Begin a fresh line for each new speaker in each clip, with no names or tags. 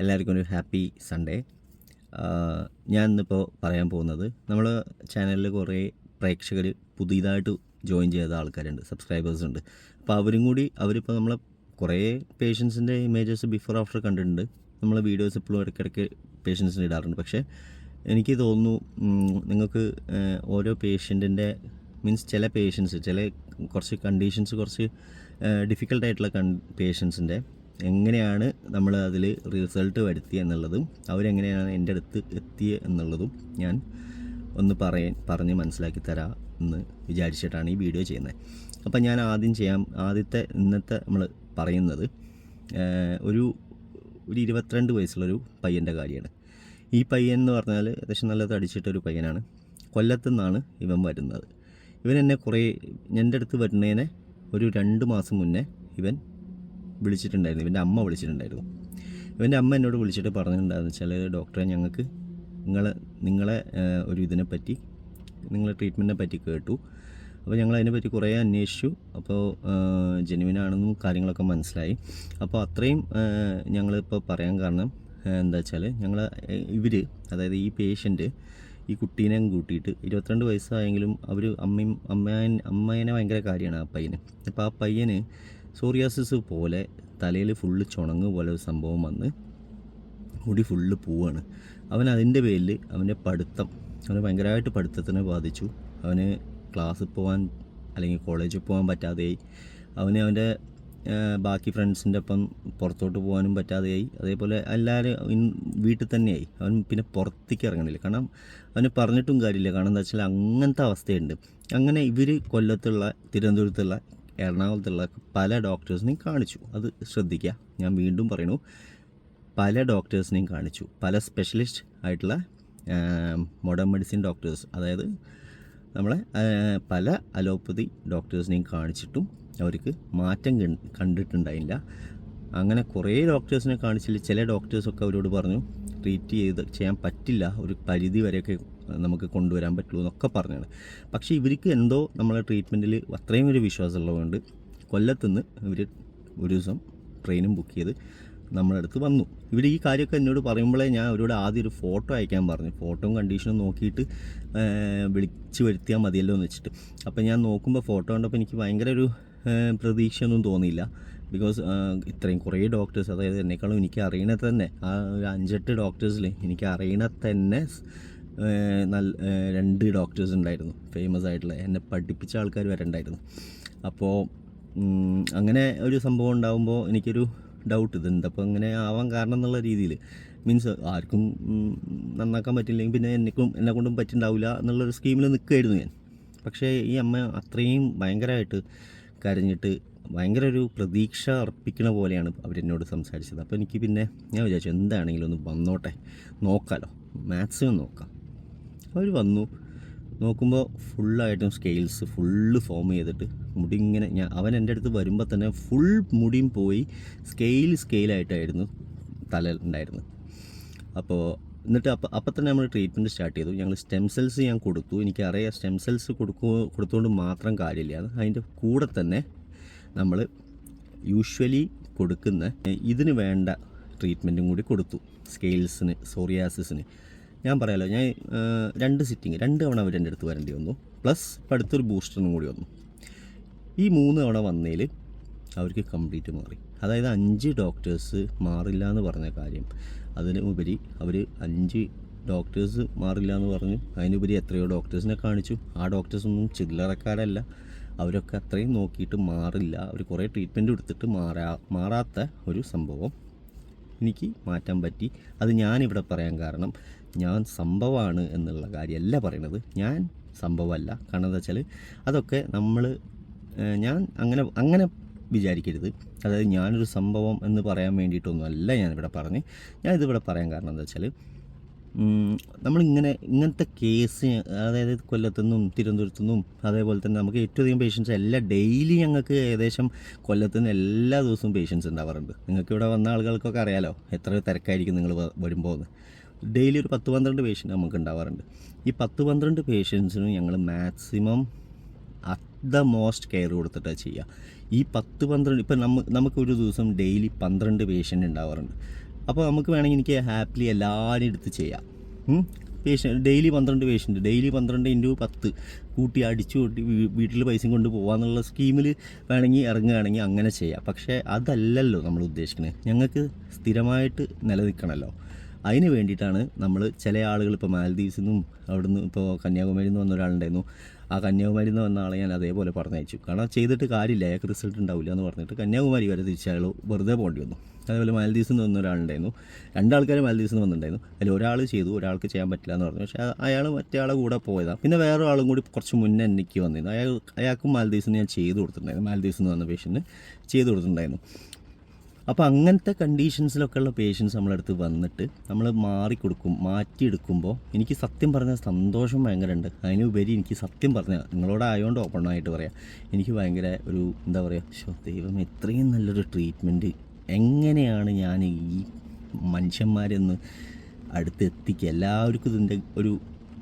എല്ലാവർക്കും ഒരു happy Sunday. ഞാൻ ഇന്നിപ്പോൾ പറയാൻ പോകുന്നത് നമ്മൾ ചാനലിൽ കുറേ പ്രേക്ഷകർ പുതിയതായിട്ട് ജോയിൻ ചെയ്ത ആൾക്കാരുണ്ട് സബ്സ്ക്രൈബേഴ്സ് ഉണ്ട്. അപ്പോൾ അവരും കൂടി അവരിപ്പോൾ നമ്മളെ കുറേ പേഷ്യൻസിന്റെ ഇമേജസ് ബിഫോർ ആഫ്റ്റർ കണ്ടിട്ടുണ്ട്. നമ്മളെ വീഡിയോസ് ഇപ്പോഴും ഇടയ്ക്കിടയ്ക്ക് പേഷ്യൻസിന് ഇടാറുണ്ട്. പക്ഷേ എനിക്ക് തോന്നുന്നു നിങ്ങൾക്ക് ഓരോ പേഷ്യന്റിന്റെ മീൻസ് ചില പേഷ്യൻസ് ചില കുറച്ച് കണ്ടീഷൻസ് കുറച്ച് ഡിഫിക്കൽട്ടായിട്ടുള്ള കൺ പേഷ്യൻസിന്റെ എങ്ങനെയാണ് നമ്മൾ അതിൽ റിസൾട്ട് വരുത്തിയത് എന്നുള്ളതും അവരെങ്ങനെയാണ് എന്റെ അടുത്ത് എത്തിയത് എന്നുള്ളതും ഞാൻ ഒന്ന് പറയാൻ പറഞ്ഞ് മനസ്സിലാക്കി തരാം എന്ന് വിചാരിച്ചിട്ടാണ് ഈ വീഡിയോ ചെയ്യുന്നത്. അപ്പം ഞാൻ ആദ്യം ചെയ്യാം. ആദ്യത്തെ ഇന്നത്തെ നമ്മൾ പറയുന്നത് ഒരു ഒരു ഇരുപത്തിരണ്ട് വയസ്സുള്ളൊരു പയ്യന്റെ കാര്യമാണ്. ഈ പയ്യൻ എന്ന് പറഞ്ഞാൽ അത്യാവശ്യം നല്ല തടിച്ചിട്ടൊരു പയ്യനാണ്. കൊല്ലത്തു നിന്നാണ് ഇവൻ വരുന്നത്. ഇവൻ എന്നെ കുറേ എന്റെ അടുത്ത് വരുന്നതിനെ ഒരു രണ്ട് മാസം മുന്നേ ഇവൻ വിളിച്ചിട്ടുണ്ടായിരുന്നു. ഇവന്റെ അമ്മ വിളിച്ചിട്ടുണ്ടായിരുന്നു. ഇവന്റെ അമ്മ എന്നോട് വിളിച്ചിട്ട് പറഞ്ഞിട്ടുണ്ടായിരുന്നു വെച്ചാൽ ഡോക്ടറെ ഞങ്ങൾക്ക് നിങ്ങളെ നിങ്ങളെ ഒരു ഒരു ഇതിനെപ്പറ്റി നിങ്ങളെ ട്രീറ്റ്മെന്റിനെ പറ്റി കേട്ടു. അപ്പോൾ ഞങ്ങൾ അതിനെപ്പറ്റി കുറേ അന്വേഷിച്ചു. അപ്പോൾ ജെനുവിനാണെന്നും കാര്യങ്ങളൊക്കെ മനസ്സിലായി. അപ്പോൾ അത്രയും ഞങ്ങളിപ്പോൾ പറയാൻ കാരണം എന്താ വെച്ചാൽ ഞങ്ങൾ ഇവർ അതായത് ഈ പേഷ്യന്റ് ഈ കുട്ടീനെ കൂട്ടിയിട്ട് ഇരുപത്തിരണ്ട് വയസ്സായെങ്കിലും അവർ അമ്മയും അമ്മ അമ്മേനെ ഭയങ്കര കാര്യമാണ് ആ പയ്യന്. അപ്പോൾ ആ പയ്യന് സോറിയാസിസ് പോലെ തലയിൽ ഫുള്ള് ചുണങ്ങ് പോലെ ഒരു സംഭവം വന്ന് മുടി ഫുള്ള് പോവാണ്. അവൻ അതിന്റെ പേരിൽ അവന്റെ പഠിത്തം അവനെ ഭയങ്കരമായിട്ട് പഠിത്തത്തിനെ ബാധിച്ചു. അവന് ക്ലാസ്സിൽ പോകാൻ അല്ലെങ്കിൽ കോളേജിൽ പോകാൻ പറ്റാതെയായി. അവന് അവന്റെ ബാക്കി ഫ്രണ്ട്സിന്റെ ഒപ്പം പുറത്തോട്ട് പോകാനും പറ്റാതെയായി. അതേപോലെ എല്ലാവരും വീട്ടിൽ തന്നെയായി. അവൻ പിന്നെ പുറത്തേക്ക് ഇറങ്ങണില്ല. കാരണം അവന് പറഞ്ഞിട്ടും കാര്യമില്ല. കാരണം എന്താ വെച്ചാൽ അങ്ങനത്തെ അവസ്ഥയുണ്ട്. അങ്ങനെ ഇവർ കൊല്ലത്തുള്ള തിരുവനന്തപുരത്തുള്ള എറണാകുളത്തുള്ള പല ഡോക്ടേഴ്സിനെയും കാണിച്ചു. അത് ശ്രദ്ധിക്കുക ഞാൻ വീണ്ടും പറയുന്നു പല ഡോക്ടേഴ്സിനെയും കാണിച്ചു. പല സ്പെഷ്യലിസ്റ്റ് ആയിട്ടുള്ള മോഡേൺ മെഡിസിൻ ഡോക്ടേഴ്സ് അതായത് നമ്മളെ പല അലോപ്പതി ഡോക്ടേഴ്സിനെയും കാണിച്ചിട്ടും അവർക്ക് മാറ്റം കണ്ടിട്ടുണ്ടായില്ല. അങ്ങനെ കുറേ ഡോക്ടേഴ്സിനെ കാണിച്ചില്ല. ചില ഡോക്ടേഴ്സൊക്കെ അവരോട് പറഞ്ഞു ട്രീറ്റ് ചെയ്ത് ചെയ്യാൻ പറ്റില്ല ഒരു പരിധി വരെയൊക്കെ നമുക്ക് കൊണ്ടുവരാൻ പറ്റുള്ളൂ എന്നൊക്കെ പറഞ്ഞാണ്. പക്ഷേ ഇവർക്ക് എന്തോ നമ്മളെ ട്രീറ്റ്മെന്റിൽ അത്രയും ഒരു വിശ്വാസമുള്ളതുകൊണ്ട് കൊല്ലത്തുനിന്ന് ഇവർ ഒരു ദിവസം ട്രെയിനും ബുക്ക് ചെയ്ത് നമ്മുടെ അടുത്ത് വന്നു. ഇവർ ഈ കാര്യമൊക്കെ എന്നോട് പറയുമ്പോഴേ ഞാൻ അവരോട് ആദ്യം ഒരു ഫോട്ടോ അയക്കാൻ പറഞ്ഞു. ഫോട്ടോയും കണ്ടീഷനും നോക്കിയിട്ട് വിളിച്ചു വരുത്തിയാൽ മതിയല്ലോ എന്ന് വെച്ചിട്ട്. അപ്പോൾ ഞാൻ നോക്കുമ്പോൾ ഫോട്ടോ കണ്ടപ്പോൾ എനിക്ക് ഭയങ്കര ഒരു പ്രതീക്ഷയൊന്നും തോന്നിയില്ല. ബിക്കോസ് ഇത്രയും കുറേ ഡോക്ടേഴ്സ് അതായത് എന്നെക്കാളും എനിക്ക് അറിയണ തന്നെ ആ ഒരു അഞ്ചെട്ട് ഡോക്ടേഴ്സിൽ എനിക്ക് അറിയണ തന്നെ നല്ല രണ്ട് ഡോക്ടേഴ്സ് ഉണ്ടായിരുന്നു. ഫേമസ് ആയിട്ടുള്ള എന്നെ പഠിപ്പിച്ച ആൾക്കാർ വരെ ഉണ്ടായിരുന്നു. അപ്പോൾ അങ്ങനെ ഒരു സംഭവം ഉണ്ടാകുമ്പോൾ എനിക്കൊരു ഡൗട്ട് ഇതുണ്ട്. അപ്പോൾ അങ്ങനെ ആവാൻ കാരണം എന്നുള്ള രീതിയിൽ മീൻസ് ആർക്കും നന്നാക്കാൻ പറ്റില്ലെങ്കിൽ പിന്നെ എന്നെക്കും എന്നെ കൊണ്ടും പറ്റുണ്ടാവില്ല എന്നുള്ളൊരു സ്കീമിൽ നിൽക്കുമായിരുന്നു ഞാൻ. പക്ഷേ ഈ അമ്മ അത്രയും ഭയങ്കരമായിട്ട് കരഞ്ഞിട്ട് ഭയങ്കര ഒരു പ്രതീക്ഷ അർപ്പിക്കണ പോലെയാണ് അവരെന്നോട് സംസാരിച്ചത്. അപ്പോൾ എനിക്ക് പിന്നെ ഞാൻ വിചാരിച്ചു എന്താണെങ്കിലും ഒന്ന് വന്നോട്ടെ നോക്കാമല്ലോ മാത്സിനും നോക്കാം. അവർ വന്നു. നോക്കുമ്പോൾ ഫുള്ളായിട്ടും സ്കെയിൽസ് ഫുള്ള് ഫോം ചെയ്തിട്ട് മുടി ഇങ്ങനെ ഞാൻ അവൻ എന്റെ അടുത്ത് വരുമ്പോൾ തന്നെ ഫുൾ മുടിയും പോയി സ്കെയിൽ സ്കെയിലായിട്ടായിരുന്നു തല ഉണ്ടായിരുന്നത്. അപ്പോൾ എന്നിട്ട് അപ്പം അപ്പം തന്നെ നമ്മൾ ട്രീറ്റ്മെന്റ് സ്റ്റാർട്ട് ചെയ്തു. ഞങ്ങൾ സ്റ്റെം സെൽസ് ഞാൻ കൊടുത്തു. എനിക്കറിയാം സ്റ്റെം സെൽസ് കൊടുക്കുക കൊടുത്തുകൊണ്ട് മാത്രം കാര്യമില്ല. അതിന്റെ കൂടെ തന്നെ നമ്മൾ യൂഷ്വലി കൊടുക്കുന്ന ഇതിന് വേണ്ട ട്രീറ്റ്മെന്റും കൂടി കൊടുത്തു. സ്കെയിൽസിന് സോറിയാസിസിന് ഞാൻ പറയാലോ ഞാൻ രണ്ട് സിറ്റിങ് രണ്ട് തവണ അവർ എന്റെ അടുത്ത് വരേണ്ടി വന്നു. പ്ലസ് ഇപ്പം അടുത്തൊരു ബൂസ്റ്ററിനും കൂടി വന്നു. ഈ മൂന്ന് തവണ വന്നതിൽ അവർക്ക് കംപ്ലീറ്റ് മാറി. അതായത് അഞ്ച് ഡോക്ടേഴ്സ് മാറില്ല എന്ന് പറഞ്ഞ കാര്യം അതിന് ഉപരി അവർ അഞ്ച് ഡോക്ടേഴ്സ് മാറില്ല എന്ന് പറഞ്ഞു അതിനുപരി എത്രയോ ഡോക്ടേഴ്സിനെ കാണിച്ചു. ആ ഡോക്ടേഴ്സൊന്നും ചില്ലറക്കാരല്ല. അവരൊക്കെ അത്രയും നോക്കിയിട്ട് മാറില്ല. അവർ കുറേ ട്രീറ്റ്മെന്റ് എടുത്തിട്ട് മാറാ മാറാത്ത ഒരു സംഭവം എനിക്ക് മാറ്റാൻ പറ്റി. അത് ഞാനിവിടെ പറയാൻ കാരണം ഞാൻ സംഭവമാണ് എന്നുള്ള കാര്യമല്ല പറയണത്. ഞാൻ സംഭവമല്ല കാരണം എന്താ വെച്ചാൽ അതൊക്കെ നമ്മൾ ഞാൻ അങ്ങനെ അങ്ങനെ വിചാരിക്കരുത്. അതായത് ഞാനൊരു സംഭവം എന്ന് പറയാൻ വേണ്ടിയിട്ടൊന്നുമല്ല ഞാനിവിടെ പറഞ്ഞ്. ഞാൻ ഇതിവിടെ പറയാൻ കാരണം എന്താ വെച്ചാൽ നമ്മളിങ്ങനെ ഇങ്ങനത്തെ കേസ് അതായത് കൊല്ലത്തുനിന്നും തിരുവനന്തപുരത്തുനിന്നും അതേപോലെ തന്നെ നമുക്ക് ഏറ്റവും അധികം പേഷ്യൻസ് എല്ലാ ഡെയിലി ഞങ്ങൾക്ക് ഏകദേശം കൊല്ലത്തുനിന്ന് എല്ലാ ദിവസവും പേഷ്യൻസ് ഉണ്ടാവാറുണ്ട്. നിങ്ങൾക്ക് ഇവിടെ വന്ന ആളുകൾക്കൊക്കെ അറിയാലോ എത്ര തിരക്കായിരിക്കും നിങ്ങൾ വരുമ്പോൾ ഡെയിലി ഒരു പത്ത് പന്ത്രണ്ട് പേഷ്യന്റ് നമുക്ക് ഉണ്ടാവാറുണ്ട്. ഈ പത്ത് പന്ത്രണ്ട് പേഷ്യൻസിനും ഞങ്ങൾ maximum at the most care കൊടുത്തിട്ടാണ് ചെയ്യുക ഈ പത്ത് പന്ത്രണ്ട് ഇപ്പം നമുക്ക് നമുക്കൊരു ദിവസം ഡെയിലി പന്ത്രണ്ട് പേഷ്യന്റ് ഉണ്ടാവാറുണ്ട്. അപ്പോൾ നമുക്ക് വേണമെങ്കിൽ എനിക്ക് ഹാപ്പിലി എല്ലാവരും എടുത്ത് ചെയ്യാം. പേഷ്യന്റ് ഡെയിലി പന്ത്രണ്ട് പേഷ്യന്റ് ഡെയിലി പന്ത്രണ്ട് ഇന്റു പത്ത് കൂട്ടി അടിച്ചു കൂട്ടി വീട്ടിൽ പൈസയും കൊണ്ട് പോകാന്നുള്ള സ്കീമിൽ വേണമെങ്കിൽ ഇറങ്ങുകയാണെങ്കിൽ അങ്ങനെ ചെയ്യാം. പക്ഷേ അതല്ലല്ലോ നമ്മൾ ഉദ്ദേശിക്കുന്നത് ഞങ്ങൾക്ക് സ്ഥിരമായിട്ട് നിലനിൽക്കണമല്ലോ അതിന് വേണ്ടിയിട്ടാണ് നമ്മൾ ചില ആളുകൾ ഇപ്പോൾ മാലദ്വീപ്സിൽ നിന്നും അവിടുന്ന് ഇപ്പോൾ കന്യാകുമാരിയിൽ നിന്ന് വന്ന ഒരാളുണ്ടായിരുന്നു. ആ കന്യാകുമാരിയിൽ നിന്ന് വന്ന ആളെ ഞാൻ അതേപോലെ പറഞ്ഞയച്ചു. കാരണം ചെയ്തിട്ട് കാര്യമില്ല. അയാൾക്ക് റിസൾട്ട് ഉണ്ടാവില്ല എന്ന് പറഞ്ഞിട്ട് കന്യാകുമാരി വരെ തിരിച്ചയാൾ വെറുതെ പോകേണ്ടി വന്നു. അതേപോലെ മാലദ്വീപ്സിൽ നിന്ന് വന്ന ഒരാളുണ്ടായിരുന്നു. രണ്ടാൾക്കാർ മാലദ്വീപ്സിൽ നിന്ന് വന്നിട്ടുണ്ടായിരുന്നു. അതിൽ ഒരാൾ ചെയ്തു ഒരാൾക്ക് ചെയ്യാൻ പറ്റില്ല എന്ന് പറഞ്ഞു. പക്ഷേ അയാൾ മറ്റേ കൂടെ പോയതാണ് പിന്നെ വേറെ ആളും കൂടി കുറച്ച് മുന്നേ എനിക്ക് വന്നിരുന്നു. അയാൾ അയാൾക്കും മാലദ്വീപ്സിൽ ഞാൻ ചെയ്തു കൊടുത്തിട്ടുണ്ടായിരുന്നു. മാലദ്വീപ്സിൽ നിന്ന് വന്ന പേഷ്യന്റ് ചെയ്തു കൊടുത്തിട്ടുണ്ടായിരുന്നു. അപ്പോൾ അങ്ങനത്തെ കണ്ടീഷൻസിലൊക്കെ ഉള്ള പേഷ്യൻസ് നമ്മളടുത്ത് വന്നിട്ട് നമ്മൾ മാറിക്കൊടുക്കും മാറ്റിയെടുക്കുമ്പോൾ എനിക്ക് സത്യം പറഞ്ഞ സന്തോഷം ഭയങ്കര ഉണ്ട് അതിനുപരി എനിക്ക് സത്യം പറഞ്ഞാൽ നിങ്ങളോടായതുകൊണ്ട് ഓപ്പണായിട്ട് പറയാം എനിക്ക് ഭയങ്കര ഒരു എന്താ പറയുക ദൈവം ഇത്രയും നല്ലൊരു ട്രീറ്റ്മെന്റ് എങ്ങനെയാണ് ഞാൻ ഈ മനുഷ്യന്മാരെന്ന് അടുത്ത് എത്തിക്കുക എല്ലാവർക്കും ഇതിന്റെ ഒരു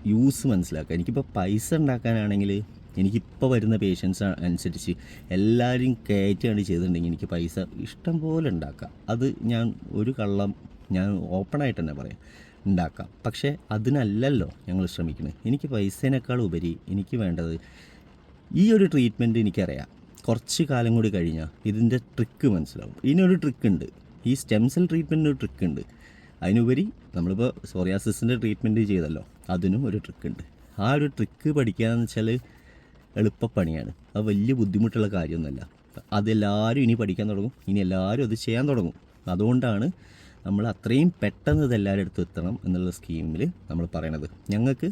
യൂസ് മനസ്സിലാക്കുക. എനിക്കിപ്പോൾ പൈസ ഉണ്ടാക്കാനാണെങ്കിൽ എനിക്കിപ്പോൾ വരുന്ന പേഷ്യൻസ് അനുസരിച്ച് എല്ലാവരും കയറ്റുകയാണ് ചെയ്തിട്ടുണ്ടെങ്കിൽ എനിക്ക് പൈസ ഇഷ്ടം പോലെ ഉണ്ടാക്കാം. അത് ഞാൻ ഒരു കള്ളം ഞാൻ ഓപ്പണായിട്ട് തന്നെ പറയാം. ഉണ്ടാക്കാം. പക്ഷേ അതിനല്ലല്ലോ ഞങ്ങൾ ശ്രമിക്കുന്നത്. എനിക്ക് പൈസേനേക്കാൾ ഉപരി എനിക്ക് വേണ്ടത് ഈ ഒരു ട്രീറ്റ്മെന്റ് എനിക്കറിയാം. കുറച്ച് കാലം കൂടി കഴിഞ്ഞാൽ ഇതിന്റെ ട്രിക്ക് മനസ്സിലാവും. ഇതിനൊരു ട്രിക്ക് ഉണ്ട്. ഈ സ്റ്റെം സെൽ ട്രീറ്റ്മെന്റിന് ഒരു ട്രിക്ക് ഉണ്ട്. അതിനുപരി നമ്മളിപ്പോൾ സോറിയാസിസിന്റെ ട്രീറ്റ്മെന്റ് ചെയ്തല്ലോ. അതിനും ഒരു ട്രിക്ക് ഉണ്ട്. ആ ഒരു ട്രിക്ക് പഠിക്കുകയെന്ന് വെച്ചാൽ എളുപ്പപ്പണിയാണ്. അത് വലിയ ബുദ്ധിമുട്ടുള്ള കാര്യമൊന്നുമല്ല. അതെല്ലാവരും ഇനി പഠിക്കാൻ തുടങ്ങും. ഇനി എല്ലാവരും അത് ചെയ്യാൻ തുടങ്ങും. അതുകൊണ്ടാണ് നമ്മൾ അത്രയും പെട്ടെന്ന് ഇത് എല്ലാവരും എത്തണം എന്നുള്ള സ്കീമിൽ നമ്മൾ പറയണത്. ഞങ്ങൾക്ക്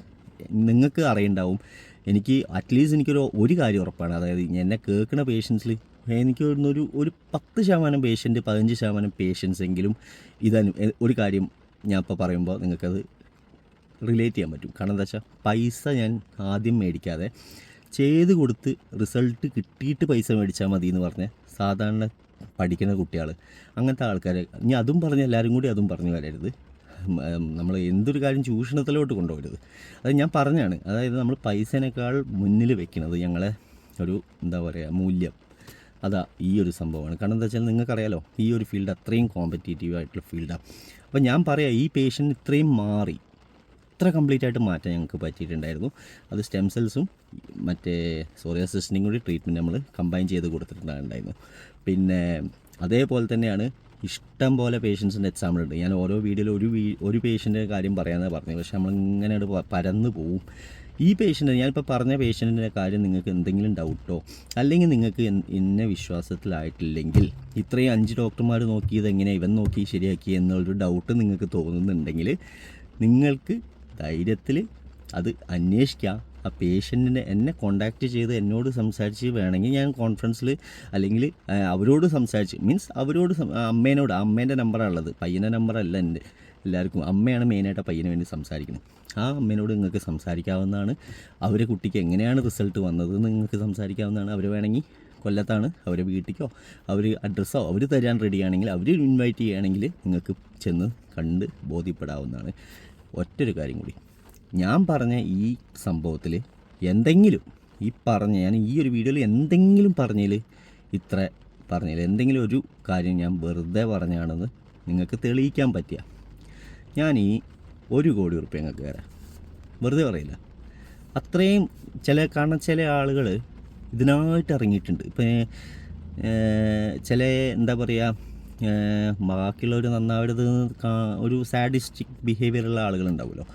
നിങ്ങൾക്ക് അറിയണ്ടാവും. എനിക്ക് അറ്റ്ലീസ്റ്റ് എനിക്കൊരു ഒരു കാര്യം ഉറപ്പാണ്. അതായത് എന്നെ കേൾക്കുന്ന പേഷ്യൻസിൽ എനിക്ക് ഒരു ഒരു പത്ത് ശതമാനം പേഷ്യന്റ് പതിനഞ്ച് ശതമാനം പേഷ്യൻസ് എങ്കിലും ഇതനു ഒരു കാര്യം ഞാൻ ഇപ്പോൾ പറയുമ്പോൾ നിങ്ങൾക്കത് റിലേറ്റ് ചെയ്യാൻ പറ്റും. കാരണം എന്താ വെച്ചാൽ പൈസ ഞാൻ ആദ്യം മേടിക്കാതെ ചെയ്ത് കൊടുത്ത് റിസൾട്ട് കിട്ടിയിട്ട് പൈസ മേടിച്ചാൽ മതി എന്ന് പറഞ്ഞ സാധാരണ പഠിക്കുന്ന കുട്ടികൾ അങ്ങനത്തെ ആൾക്കാരെ. ഇനി അതും പറഞ്ഞ് എല്ലാവരും കൂടി അതും പറഞ്ഞു വരരുത്. നമ്മൾ എന്തൊരു കാര്യം ചൂഷണത്തിലോട്ട് കൊണ്ടുപോകരുത്. അത് ഞാൻ പറഞ്ഞാണ്. അതായത് നമ്മൾ പൈസേനേക്കാൾ മുന്നിൽ വെക്കുന്നത് ഞങ്ങളെ ഒരു എന്താ പറയുക മൂല്യം. അതാ ഈ ഒരു സംഭവമാണ്. കാരണം എന്താ വെച്ചാൽ നിങ്ങൾക്കറിയാലോ ഈ ഒരു ഫീൽഡ് അത്രയും കോമ്പറ്റേറ്റീവ് ആയിട്ടുള്ള ഫീൽഡാണ് അപ്പോൾ ഞാൻ പറയാം ഈ പേഷ്യന്റ് ഇത്രയും മാറി. ഇത്ര കംപ്ലീറ്റ് ആയിട്ട് മാറ്റാൻ ഞങ്ങൾക്ക് പറ്റിയിട്ടുണ്ടായിരുന്നു. അത് സ്റ്റെം സെൽസും മറ്റേ സോറിയാസിസ്റ്റിനും കൂടി ട്രീറ്റ്മെന്റ് നമ്മൾ കമ്പൈൻ ചെയ്ത് കൊടുത്തിട്ടുണ്ടായിരുന്നു. പിന്നെ അതേപോലെ തന്നെയാണ് ഇഷ്ടം പോലെ പേഷ്യൻസിന്റെ എക്സാമ്പിൾ ഉണ്ട്. ഞാൻ ഓരോ വീഡിയോയിൽ ഒരു വീ ഒരു പേഷ്യന്റെ കാര്യം പറയാമെന്നാണ് പറഞ്ഞത്. പക്ഷേ നമ്മളിങ്ങനെ പരന്നു പോവും. ഈ പേഷ്യന്റ് ഞാനിപ്പോൾ പറഞ്ഞ പേഷ്യന്റിന്റെ കാര്യം നിങ്ങൾക്ക് എന്തെങ്കിലും ഡൗട്ടോ അല്ലെങ്കിൽ നിങ്ങൾക്ക് എന്നെ വിശ്വാസത്തിലായിട്ടില്ലെങ്കിൽ ഇത്രയും അഞ്ച് ഡോക്ടർമാർ നോക്കിയത് എങ്ങനെ ഇവൻ നോക്കി ശരിയാക്കി എന്നുള്ളൊരു ഡൗട്ട് നിങ്ങൾക്ക് തോന്നുന്നുണ്ടെങ്കിൽ നിങ്ങൾക്ക് ധൈര്യത്തിൽ അത് അന്വേഷിക്കാം. ആ പേഷ്യന്റിനെ എന്നെ കോണ്ടാക്റ്റ് ചെയ്ത് എന്നോട് സംസാരിച്ച് വേണമെങ്കിൽ ഞാൻ കോൺഫറൻസിൽ അല്ലെങ്കിൽ അവരോട് സംസാരിച്ച്. മീൻസ് അവരോട് അമ്മേനോട് അമ്മേന്റെ നമ്പറാണ് ഉള്ളത്. പയ്യന്റെ നമ്പറല്ല എന്റെ എല്ലാവർക്കും. അമ്മയാണ് മെയിനായിട്ട് ആ പയ്യന് വേണ്ടി സംസാരിക്കുന്നത്. ആ അമ്മേനോട് നിങ്ങൾക്ക് സംസാരിക്കാവുന്നതാണ്. അവരെ കുട്ടിക്ക് എങ്ങനെയാണ് റിസൾട്ട് വന്നത് നിങ്ങൾക്ക് സംസാരിക്കാവുന്നതാണ്. അവർ വേണമെങ്കിൽ കൊല്ലത്താണ് അവരെ വീട്ടിലേക്കോ അവർ അഡ്രസ്സോ അവർ തരാൻ റെഡിയാണെങ്കിൽ അവർ ഇൻവൈറ്റ് ചെയ്യുകയാണെങ്കിൽ നിങ്ങൾക്ക് ചെന്ന് കണ്ട് ബോധ്യപ്പെടാവുന്നതാണ്. ഒറ്റൊരു കാര്യം കൂടി. ഞാൻ പറഞ്ഞ ഈ സംഭവത്തിൽ എന്തെങ്കിലും ഈ പറഞ്ഞ ഞാൻ ഈ ഒരു വീഡിയോയിൽ എന്തെങ്കിലും പറഞ്ഞതിൽ ഇത്ര പറഞ്ഞതിൽ എന്തെങ്കിലും ഒരു കാര്യം ഞാൻ വെറുതെ പറഞ്ഞാണെന്ന് നിങ്ങൾക്ക് തെളിയിക്കാൻ പറ്റിയ. ഞാൻ ഈ ഒരു കോടി ഉറുപ്പ്യ ഞങ്ങൾക്ക് തരാം. വെറുതെ പറയില്ല. അത്രയും ചില കാരണം ചില ആളുകൾ ഇതിനായിട്ട് ഇറങ്ങിയിട്ടുണ്ട്. ഇപ്പം ചില എന്താ പറയുക ബാക്കിയുള്ളവർ നന്നാവരുത് ഒരു സാഡിസ്റ്റിക് ബിഹേവിയറുള്ള ആളുകളുണ്ടാവുമല്ലോ.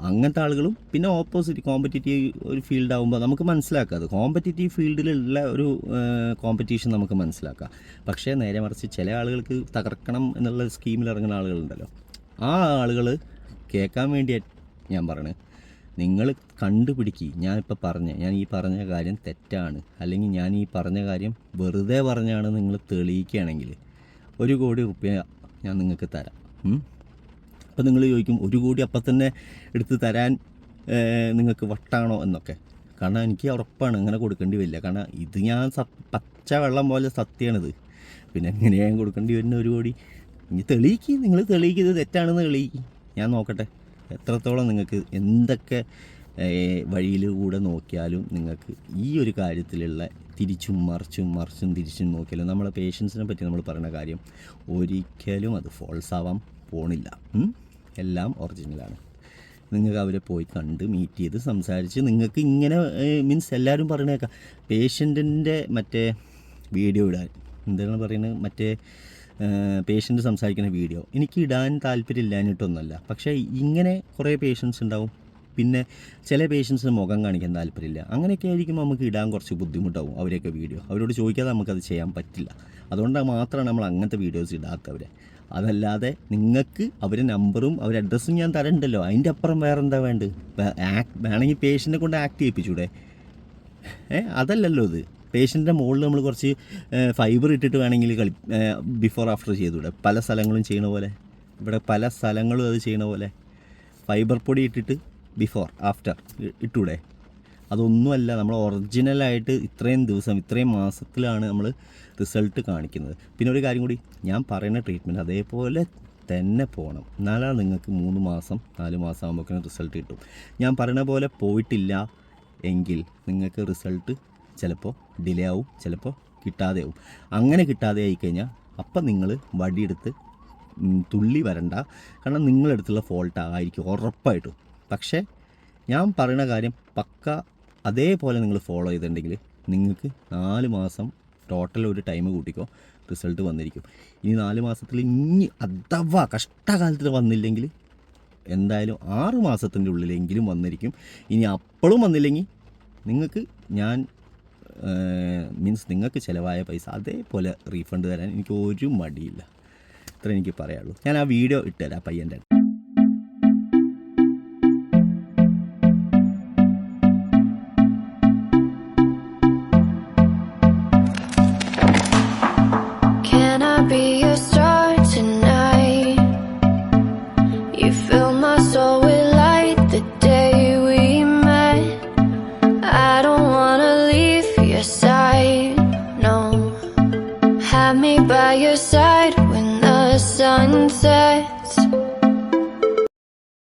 അങ്ങനത്തെ ആളുകളും പിന്നെ ഓപ്പോസിറ്റ് കോമ്പറ്റേറ്റീവ് ഒരു ഫീൽഡ് ആകുമ്പോൾ നമുക്ക് മനസ്സിലാക്കാം. അത് കോമ്പറ്റേറ്റീവ് ഫീൽഡിലുള്ള ഒരു കോമ്പറ്റീഷൻ നമുക്ക് മനസ്സിലാക്കാം. പക്ഷേ നേരെ മറിച്ച് ചില ആളുകൾക്ക് തകർക്കണം എന്നുള്ള സ്കീമിൽ ഇറങ്ങുന്ന ആളുകളുണ്ടല്ലോ. ആ ആളുകൾ കേൾക്കാൻ വേണ്ടി ഞാൻ പറയണേ. നിങ്ങൾ കണ്ടുപിടിക്കുക ഞാനിപ്പോൾ പറഞ്ഞ ഞാൻ ഈ പറഞ്ഞ കാര്യം തെറ്റാണ്. അല്ലെങ്കിൽ ഞാൻ ഈ പറഞ്ഞ കാര്യം വെറുതെ പറഞ്ഞാണ് നിങ്ങൾ തെളിയിക്കുകയാണെങ്കിൽ. ഒരു കോടി റുപ്യ ഞാൻ നിങ്ങൾക്ക് തരാം. അപ്പം നിങ്ങൾ ചോദിക്കും ഒരു കോടി അപ്പം തന്നെ എടുത്ത് തരാൻ നിങ്ങൾക്ക് വട്ടാണോ എന്നൊക്കെ. കാരണം എനിക്ക് ഉറപ്പാണ് ഇങ്ങനെ കൊടുക്കേണ്ടി വരില്ല. കാരണം ഇത് ഞാൻ സ- പച്ച വെള്ളം പോലെ സത്യമാണിത് പിന്നെ എങ്ങനെയാണ് കൊടുക്കേണ്ടി വരുന്ന ഒരു കോടി? ഇനി തെളിയിക്കുക നിങ്ങൾ തെളിയിക്കുന്നത് തെറ്റാണെന്ന് തെളിയിക്കുക ഞാൻ നോക്കട്ടെ. എത്രത്തോളം നിങ്ങൾക്ക് എന്തൊക്കെ വഴിയിലൂടെ നോക്കിയാലും നിങ്ങൾക്ക് ഈ ഒരു കാര്യത്തിലുള്ള തിരിച്ചും മറിച്ചും മറിച്ചും തിരിച്ചും നോക്കിയാലും നമ്മളെ പേഷ്യൻസിനെ പറ്റി നമ്മൾ പറയുന്ന കാര്യം ഒരിക്കലും അത് ഫോൾസ് ആവാൻ പോണില്ല. എല്ലാം ഒറിജിനലാണ് നിങ്ങൾക്ക് അവരെ പോയി കണ്ട് മീറ്റ് ചെയ്ത് സംസാരിച്ച് നിങ്ങൾക്ക് ഇങ്ങനെ മീൻസ് എല്ലാവരും പറയണേക്കാം. പേഷ്യന്റിന്റെ മറ്റേ വീഡിയോ ഇടാൻ. എന്താണ് പറയുന്നത്? മറ്റേ പേഷ്യന്റ് സംസാരിക്കുന്ന വീഡിയോ എനിക്ക് ഇടാൻ താല്പര്യം ഇല്ലാഞ്ഞിട്ടൊന്നുമല്ല പക്ഷേ ഇങ്ങനെ കുറേ പേഷ്യൻസ് ഉണ്ടാവും. പിന്നെ ചില പേഷ്യൻസിന് മുഖം കാണിക്കാൻ താല്പര്യമില്ല. അങ്ങനെയൊക്കെ ആയിരിക്കുമ്പോൾ നമുക്ക് ഇടാൻ കുറച്ച് ബുദ്ധിമുട്ടാവും അവരെയൊക്കെ വീഡിയോ അവരോട് ചോദിക്കാതെ നമുക്കത് ചെയ്യാൻ പറ്റില്ല. അതുകൊണ്ട് മാത്രമാണ് നമ്മൾ അങ്ങനത്തെ വീഡിയോസ് ഇടാത്തവരെ. അതല്ലാതെ നിങ്ങൾക്ക് അവരെ നമ്പറും അവരെ അഡ്രസ്സും ഞാൻ തരണ്ടല്ലോ. അതിന്റെ അപ്പുറം വേറെ എന്താ വേണ്ടത് വേണമെങ്കിൽ പേഷ്യന്റിനെ കൊണ്ട് ആക്ട് ചെയ്യിപ്പിച്ചൂടെ? ഏ അതല്ലല്ലോ ഇത്. പേഷ്യന്റെ മുകളിൽ നമ്മൾ കുറച്ച് ഫൈബർ ഇട്ടിട്ട് വേണമെങ്കിൽ കളി ബിഫോർ ആഫ്റ്റർ ചെയ്തൂടെ പല സ്ഥലങ്ങളും ചെയ്യണ പോലെ? ഇവിടെ പല സ്ഥലങ്ങളും അത് ചെയ്യണ പോലെ? ഫൈബർ പൊടി ഇട്ടിട്ട് ബിഫോർ ആഫ്റ്റർ ഇട്ടൂടെ അതൊന്നുമല്ല നമ്മൾ ഒറിജിനലായിട്ട് ഇത്രയും ദിവസം ഇത്രയും മാസത്തിലാണ് നമ്മൾ റിസൾട്ട് കാണിക്കുന്നത്. പിന്നെ ഒരു കാര്യം കൂടി ഞാൻ പറയുന്ന ട്രീറ്റ്മെന്റ് അതേപോലെ തന്നെ പോകണം എന്നാലാണ് നിങ്ങൾക്ക് മൂന്ന് മാസം നാല് മാസം ആകുമ്പോഴേക്കും റിസൾട്ട് കിട്ടും. ഞാൻ പറയുന്ന പോലെ പോയിട്ടില്ല എങ്കിൽ നിങ്ങൾക്ക് റിസൾട്ട് ചിലപ്പോൾ ഡിലേ ആവും ചിലപ്പോൾ കിട്ടാതെ ആവും. അങ്ങനെ കിട്ടാതെ ആയിക്കഴിഞ്ഞാൽ അപ്പം നിങ്ങൾ വടിയെടുത്ത് തുള്ളി വരണ്ട. കാരണം നിങ്ങളെടുത്തുള്ള ഫോൾട്ട് ആയിരിക്കും ഉറപ്പായിട്ടും. പക്ഷേ ഞാൻ പറയുന്ന കാര്യം പക്ക അതേപോലെ നിങ്ങൾ ഫോളോ ചെയ്തിട്ടുണ്ടെങ്കിൽ നിങ്ങൾക്ക് നാല് മാസം ടോട്ടൽ ഒരു ടൈം കൂട്ടിക്കോ റിസൾട്ട് വന്നിരിക്കും. ഇനി നാല് മാസത്തിൽ ഇനി അഥവാ കഷ്ടകാലത്തിൽ വന്നില്ലെങ്കിൽ എന്തായാലും ആറ് മാസത്തിന്റെ ഉള്ളിലെങ്കിലും വന്നിരിക്കും. ഇനി അപ്പോഴും വന്നില്ലെങ്കിൽ നിങ്ങൾക്ക് ഞാൻ മീൻസ് നിങ്ങൾക്ക് ചിലവായ പൈസ അതേപോലെ റീഫണ്ട് തരാൻ എനിക്ക് ഒരു മടിയില്ല. ഇത്ര എനിക്ക് പറയാനുള്ളൂ. ഞാൻ ആ വീഡിയോ ഇട്ടുതരാം
പയ്യന്റെ